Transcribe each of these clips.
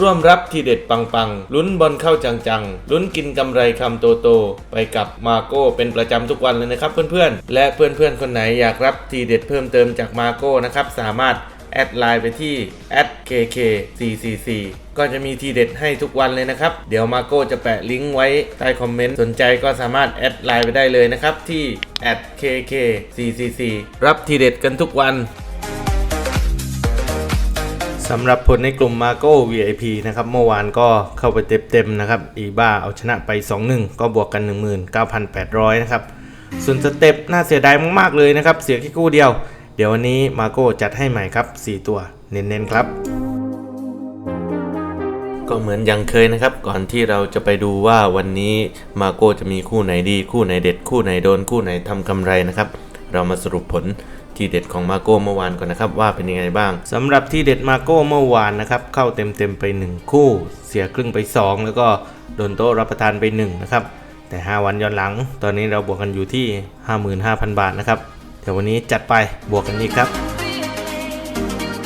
ร่วมรับทีเด็ดปังๆ ลุ้นบอลเข้าจังๆ ลุ้นกินกำไรคำโตๆไปกับมาโก้เป็นประจำทุกวันเลยนะครับเพื่อนๆ และเพื่อนๆ คนไหนอยากรับทีเด็ดเพิ่มเติมจากมาโก้นะครับสามารถแอดไลน์ไปที่ @kk444 ก็จะมีทีเด็ดให้ทุกวันเลยนะครับ เดี๋ยวมาโก้จะแปะลิงก์ไว้ใต้คอมเมนต์ สนใจก็สามารถแอดไลน์ไปได้เลยนะครับที่ @kk444 รับทีเด็ดกันทุกวัน สำหรับผลในกลุ่ม Marco VIP นะครับเมื่อวานก็เข้าไปเต็มๆนะครับอีบ้าเอาชนะไป 2-1 ก็บวกกัน 19,800 นะครับ ส่วนสเต็ปน่าเสียดายมากๆเลยนะครับ เสียแค่คู่เดียว เดี๋ยววันนี้ Marco จัดให้ใหม่ครับ 4 ตัวเน้นๆครับ ก็เหมือนยังเคยนะครับ ก่อนที่เราจะไปดูว่าวันนี้มาโก้จะมีคู่ไหนดี คู่ไหนเด็ด คู่ไหนโดนคู่ไหนทำกำไรนะครับ เรามาสรุปผล ที่เด็ดของมาโก้เมื่อวานก่อนนะครับว่าเป็นยังไงบ้างสำหรับที่เด็ดมาโก้เมื่อวานนะครับเข้าเต็มๆไป 1 คู่ เสียครึ่งไป 2 แล้วก็โดนโต๊ะรับประทานไป1นะครับแต่ 5 วันย้อนหลัง ตอนนี้เราบวกกันอยู่ที่ 55,000 บาทนะครับเดี๋ยววันนี้จัดไปบวกกันอีกครับ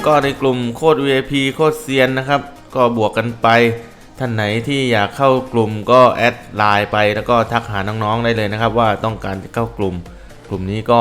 ก็ในกลุ่มโคตร VIP โคตรเซียนนะครับ ก็บวกกันไปท่านไหนที่อยากเข้ากลุ่มก็แอดไลน์ไปแล้วก็ทักหาน้องๆได้เลยนะครับ ว่าต้องการจะเข้ากลุ่ม กลุ่มนี้ก็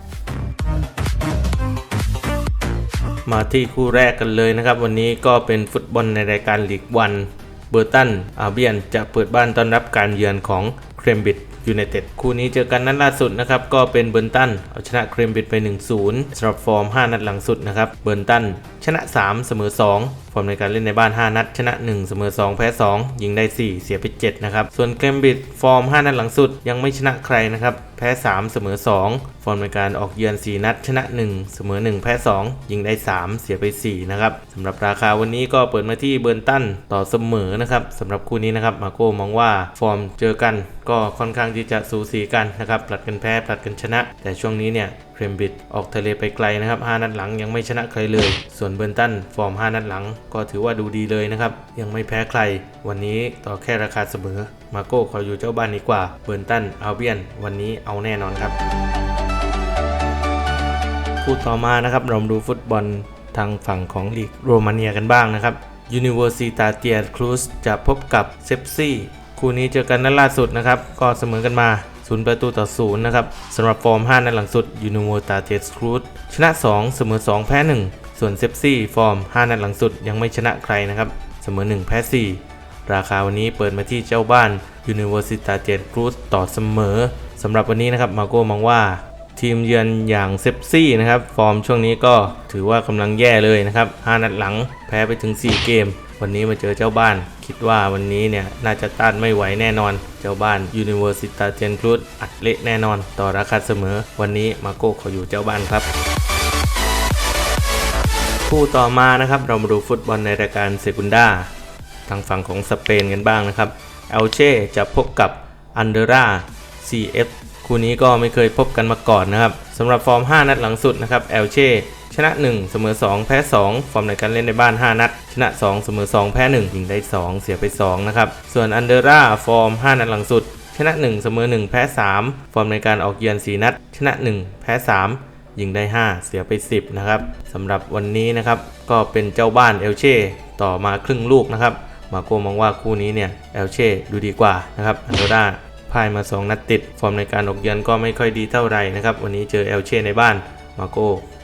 มาที่คู่แรกกันเลยนะครับ วันนี้ก็เป็นฟุตบอลในรายการลีกวัน เบอร์ตันอาเบียนจะเปิดบ้านต้อนรับการเยือนของเครมบิดยูไนเต็ดคู่นี้เจอกันนัดล่าสุดนะครับก็เป็นเบิร์นตันเอาชนะเครมบิดไป 1-0สำหรับฟอร์ม 5 นัดหลังสุดนะครับเบิร์นตันชนะ 3 เสมอ 2 ฟอร์มในการเล่นในบ้าน 5 นัด ชนะ 1 เสมอ 2 แพ้ 2 ยิงได้ 4 เสียไป7นะครับ ส่วนเคมบริดฟอร์ม 5 นัดหลังสุดยังไม่ชนะใครนะครับ แพ้ 3 เสมอ 2 ฟอร์มในการออกเยือน 4 นัด ชนะ 1 เสมอ 1 แพ้ 2 ยิงได้ 3 เสียไป 4 นะครับสำหรับราคาวันนี้ก็เปิดมาที่เบิร์นตันต่อเสมอนะครับสำหรับคู่นี้นะครับมาโก้มองว่าฟอร์มเจอกัน ก็ค่อนข้างที่จะสูสีกันนะครับผลัดกันแพ้ผลัดกันชนะ แต่ช่วงนี้เนี่ย รมบิดออกทะเลไปไกลนะครับ 5 นัดหลังยังไม่ชนะใครเลย ส่วนเบิร์ตันฟอร์ม 5 นัดหลัง ก็ถือว่าดูดีเลยนะครับ ยังไม่แพ้ใคร วันนี้ต่อแค่ราคาเสมอ มาโก้ขออยู่เจ้าบ้านดีกว่า เบิร์ตันอัลเบียน วันนี้เอาแน่นอนครับคู่ต่อมานะครับเรามาดูฟุตบอลทางฝั่งของลีกโรมาเนียกันบ้างนะครับ Universitat d i a Cruz จะพบกับเซฟซี่คู่นี้เจอกันนัดล่าสุดนะครับ ก็เสมอกันมา 0ประตูต่อ0นย์นะครับสำหรับฟอร์ม 5 นัดหลังสุด Universitat Cruz ชนะ 2 เสมอ 2 แพ้ 1 ส่วนเซฟซี่ฟอร์ม 5 นัดหลังสุดยังไม่ชนะใครนะครับเสมอ 1 แพ้ 4 ราคาวันนี้เปิดมาที่เจ้าบ้าน Universitat Cruz ต่อเสมอสำหรับวันนี้นะครับมาโก้มองว่าทีมเยือนอย่างเซฟซี่นะครับ ฟอร์มช่วงนี้ก็ถือว่ากำลังแย่เลยนะครับ 5 นัดหลังแพ้ไปถึง 4 เกม วันนี้มาเจอเจ้าบ้าน คิดว่าวันนี้เนี่ย น่าจะต้านไม่ไหวแน่นอน เจ้าบ้าน Universitat g e n c r u z อัดเละแน่นอน ต่อราคาเสมอ วันนี้มาโก้ขออยู่เจ้าบ้านครับคู่ต่อมานะครับเรามาดูฟุตบอลในรายการเซกุนดาทางฝั่งของสเปนกันบ้างนะครับเอลเช่จะพบกับอันเดรา CF คู่นี้ก็ไม่เคยพบกันมาก่อนนะครับสำหรับฟอร์ม 5 นัดหลังสุดนะครับเอลเช่ ชนะ 1 เสมอ 2 แพ้ 2 ฟอร์มในการเล่นในบ้าน 5 นัด ชนะ 2 เสมอ 2 แพ้ 1 ยิงได้ 2 เสียไป 2 นะครับ ส่วนอันเดร่าฟอร์ม 5 นัดหลังสุด ชนะ 1 เสมอ 1 แพ้ 3 ฟอร์มในการออกเยือน 4 นัด ชนะ 1 แพ้ 3ยิงได้ 5 เสียไป 10 นะครับสำหรับวันนี้นะครับ ก็เป็นเจ้าบ้านเอลเช่ต่อมาครึ่งลูกนะครับ มาโกมองว่าคู่นี้เนี่ยเอลเช่ดูดีกว่านะครับอันเดราพ่ายมา 2 นัดติด ฟอร์มในการออกเยือนก็ไม่ค่อยดีเท่าไหร่นะครับ วันนี้เจอเอลเช่ในบ้านมาโก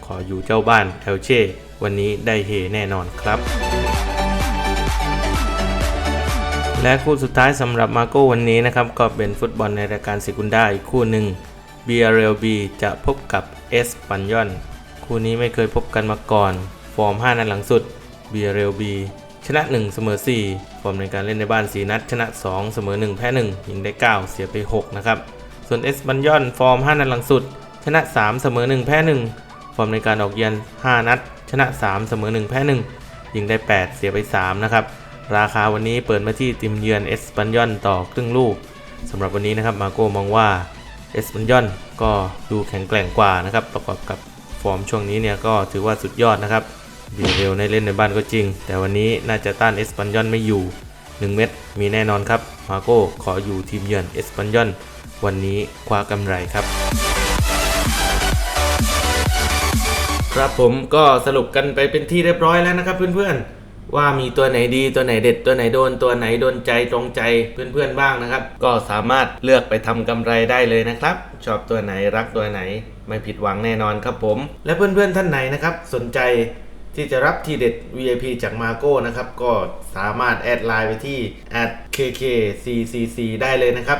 ขออยู่เจ้าบ้านเอลเช่ วันนี้ได้เฮแน่นอนครับ และคู่สุดท้ายสำหรับมาโก้วันนี้นะครับ ก็เป็นฟุตบอลในรายการเซกุนดาอีกคู่หนึ่ง BRLB จะพบกับเอสปันยอนคู่นี้ไม่เคยพบกันมาก่อน ฟอร์ม 5 นัดหลังสุด BRLB ชนะ 1 เสมอ 4 ฟอร์มในการเล่นในบ้าน 4 นัด ชนะ 2 เสมอ 1 แพ้ 1 ยิงได้ 9 เสียไป 6 นะครับ ส่วนเอสปันยอน ฟอร์ม 5 นัดหลังสุด ชนะ 3 เสมอ 1 แพ้ 1 ฟอร์มในการออกเยือน 5 นัด ชนะ 3 เสมอ 1 แพ้ 1 ยิงได้ 8 เสียไป 3 นะครับ ราคาวันนี้เปิดมาที่ติมเยือนเอสปันยอนต่อครึ่งลูกสำหรับวันนี้นะครับมาโก้มองว่าเอสปันยอนก็ดูแข็งแกร่งกว่านะครับประกอบกับฟอร์มช่วงนี้เนี่ยก็ถือว่าสุดยอดนะครับบีเรลในเล่นในบ้านก็จริง แต่วันนี้น่าจะต้านเอสปันยอนไม่อยู่ 1 เม็ดมีแน่นอนครับมาโก้ขออยู่ทีมเยือนเอสปันยอนวันนี้คว้ากำไรครับ ครับผมก็สรุปกันไปเป็นที่เรียบร้อยแล้วนะครับเพื่อนๆ ว่ามีตัวไหนดีตัวไหนเด็ดตัวไหนโดนตัวไหนโดนใจตรงใจเพื่อนๆบ้างนะครับ ก็สามารถเลือกไปทำกำไรได้เลยนะครับ ชอบตัวไหนรักตัวไหน ไม่ผิดหวังแน่นอนครับผม และเพื่อนๆท่านไหนนะครับ สนใจที่จะรับทีเด็ด VIP จากมาโก้นะครับ ก็สามารถแอดไลน์ไปที่ @kkccc ได้เลยนะครับ